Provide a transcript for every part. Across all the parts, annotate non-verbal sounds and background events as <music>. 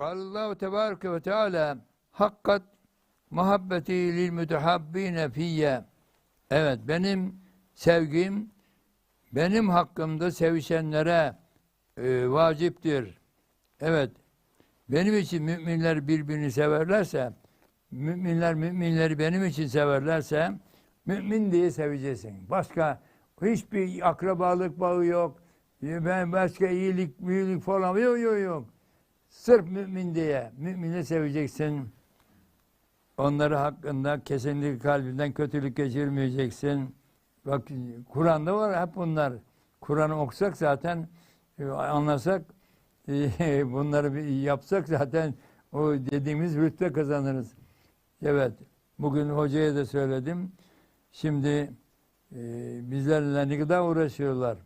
Allahu Tebareke ve Teala hakkat muhabbeti lil mütehabbine fiyye. Evet benim sevgim benim hakkımda sevişenlere e, vaciptir. Evet benim için müminler birbirini severlerse müminler müminleri benim için severlerse mümin diye seveceksin. Başka hiçbir akrabalık bağı yok. Ben başka iyilik, iyilik falan yok yok yok. Sırf mümin diye mümini seveceksin. Onları hakkında kesinlikle kalbinden kötülük geçirmeyeceksin. Bak Kur'an'da var hep bunlar. Kur'an'ı okusak zaten e, anlasak e, <laughs> bunları bir yapsak zaten o dediğimiz rütbe kazanırız. Evet. Bugün hocaya da söyledim. Şimdi e, bizlerle ne kadar uğraşıyorlar.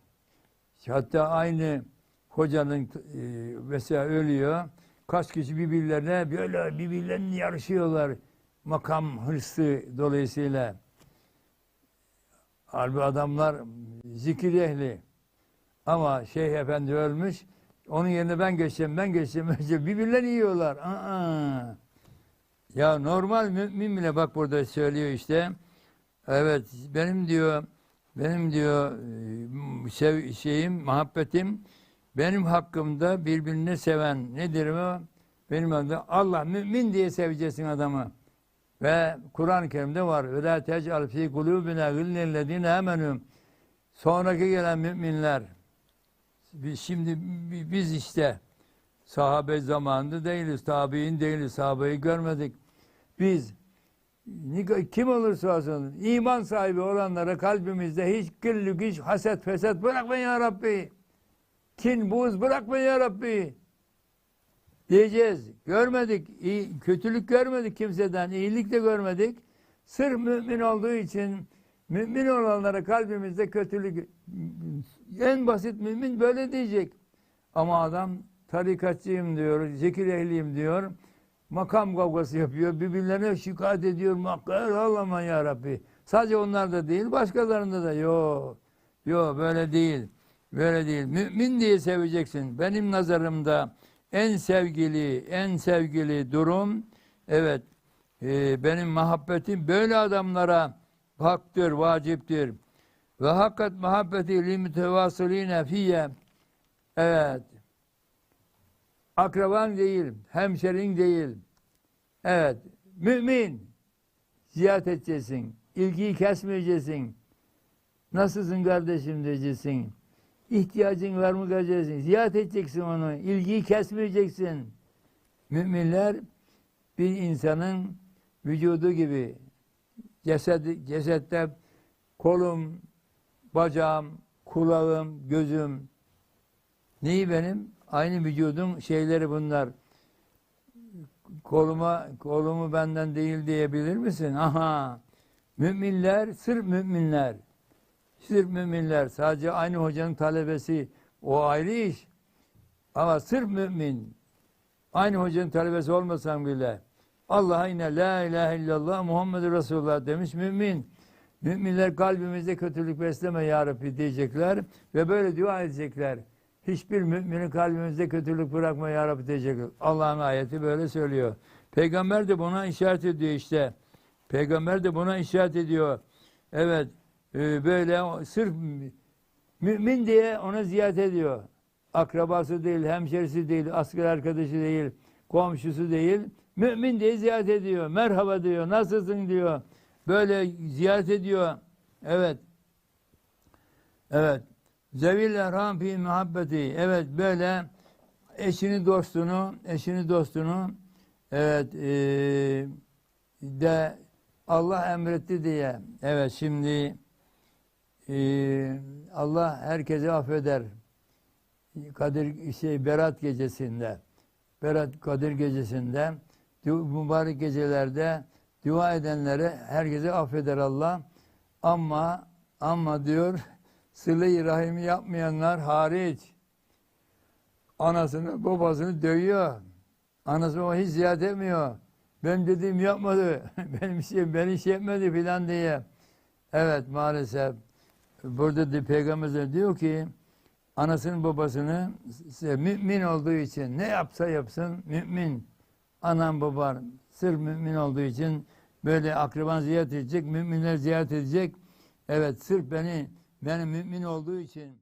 Hatta aynı hocanın e, mesela ölüyor. Kaç kişi birbirlerine böyle birbirlerine yarışıyorlar. Makam hırsı dolayısıyla. Halbuki adamlar zikir ehli. Ama Şeyh Efendi ölmüş. Onun yerine ben geçeceğim, ben geçeceğim. <laughs> Birbirlerini yiyorlar. Aa. Ya normal mümin bile bak burada söylüyor işte. Evet benim diyor benim diyor e, sev, şeyim, muhabbetim benim hakkımda birbirini seven nedir o? Benim adım Allah mümin diye seveceksin adamı. Ve Kur'an-ı Kerim'de var. Ve la tec'al fî kulûbina gillellezîne amenû. Sonraki gelen müminler. Biz şimdi biz işte sahabe zamanında değiliz, tabi'in değiliz, sahabeyi görmedik. Biz kim olursa olsun iman sahibi olanlara kalbimizde hiç güllük, hiç haset, fesat bırakma ya Rabbi. Kin, buz bırakma ya Rabbi. Diyeceğiz. Görmedik. iyi, kötülük görmedik kimseden. iyilik de görmedik. Sırf mümin olduğu için mümin olanlara kalbimizde kötülük en basit mümin böyle diyecek. Ama adam tarikatçıyım diyor, zikir ehliyim diyor makam kavgası yapıyor. Birbirlerine şikayet ediyor. Makkar Allah'ım ya Rabbi. Sadece onlar da değil, başkalarında da. Yok. Yok böyle değil. Böyle değil. Mümin diye seveceksin. Benim nazarımda en sevgili, en sevgili durum evet e, benim muhabbetim böyle adamlara haktır, vaciptir. Ve hakikat muhabbeti li mütevasıline fiyye evet akraban değil, hemşerin değil. Evet, mümin ziyaret edeceksin. İlgiyi kesmeyeceksin. Nasılsın kardeşim diyeceksin. İhtiyacın var mı diyeceksin. Ziyaret edeceksin onu. İlgiyi kesmeyeceksin. Müminler bir insanın vücudu gibi ceset, cesette kolum, bacağım, kulağım, gözüm neyi benim? Aynı vücudun şeyleri bunlar. Koluma, kolumu benden değil diyebilir misin? Aha. Müminler, sırf müminler. Sırf müminler. Sadece aynı hocanın talebesi. O ayrı iş. Ama sırf mümin. Aynı hocanın talebesi olmasan bile Allah'a yine la ilahe illallah Muhammed Resulullah demiş mümin. Müminler kalbimizde kötülük besleme ya Rabbi diyecekler ve böyle dua edecekler. Hiçbir müminin kalbimizde kötülük bırakma ya Rabbi diyecek. Allah'ın ayeti böyle söylüyor. Peygamber de buna işaret ediyor işte. Peygamber de buna işaret ediyor. Evet e, böyle sırf mümin diye ona ziyaret ediyor. Akrabası değil, hemşerisi değil, asker arkadaşı değil, komşusu değil. Mümin diye ziyaret ediyor. Merhaba diyor, nasılsın diyor. Böyle ziyaret ediyor. Evet. Evet. Zevil erham fi muhabbeti. Evet böyle eşini dostunu, eşini dostunu evet e, de Allah emretti diye. Evet şimdi e, Allah herkese affeder. Kadir şey Berat gecesinde Berat Kadir gecesinde mübarek gecelerde dua edenlere herkese affeder Allah. Ama ama diyor <laughs> sıle-i rahimi yapmayanlar hariç anasını babasını dövüyor. Anası o hiç ziyaret etmiyor. Ben dediğim yapmadı. <laughs> Benim şey, beni şey etmedi filan diye. Evet maalesef. Burada da Peygamber diyor ki anasının babasını mümin olduğu için ne yapsa yapsın mümin. Anam baban sır mümin olduğu için böyle akraban ziyaret edecek, müminler ziyaret edecek. Evet sırf beni benim mümin olduğu için